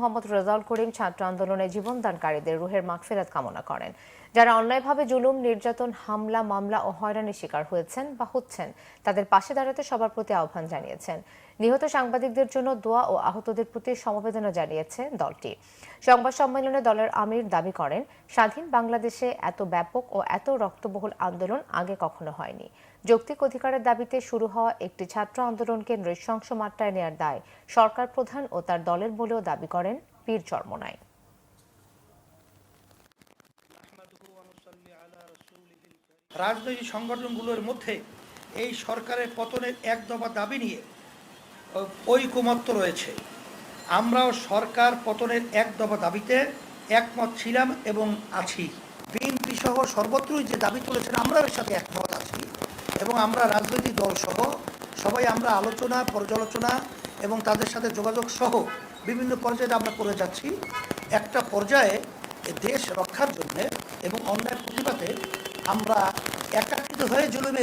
মোহাম্মদ রেজাউল করিম ছাত্র আন্দোলনে জীবনদানকারীদের রুহের মাগফিরাত কামনা করেন। যারা অন্যায়ভাবে জুলুম, নির্যাতন, হামলা, মামলা ও হয়রানির শিকার হয়েছেন বা হচ্ছেন, তাদের পাশে দাঁড়াতে সবার প্রতি আহ্বান জানিয়েছেন। নিহত সাংবাদিকদের জন্য দোয়া ও আহতদের প্রতি সমবেদনা জানিয়েছে দলটি। সংবাদ সম্মেলনে দলের আমির দাবি করেন, স্বাধীন বাংলাদেশে এত ব্যাপক ও এত রক্তবহুল আন্দোলন আগে কখনো হয়নি। যৌক্তিক অধিকারের দাবিতে শুরু হওয়া একটি ছাত্র আন্দোলনকে নৃশংস মাত্রায় নেয়ার দায় সরকার প্রধান ও তার দলের বলেও দাবি করেন পীর চর্মনায় রাজনৈতিক সংগঠনগুলোর মধ্যে এই সরকারের পতনের এক দফা দাবি নিয়ে ঐকমত্য রয়েছে। আমরাও সরকার পতনের এক দফা দাবিতে একমত ছিলাম এবং আছি। বিএনপি সহ সর্বত্রই যে দাবি তুলেছেন, আমরাও এর সাথে একমত আছি এবং আমরা রাজনৈতিক দল সহ সবাই আমরা আলোচনা, পর্যালোচনা এবং তাদের সাথে যোগাযোগ সহ বিভিন্ন পর্যায়ে আমরা করে যাচ্ছি। একটা পর্যায়ে দেশ রক্ষার জন্য এবং অন্যায় প্রতিবাদে আমরা একাত্রিত হয়ে জুলুমের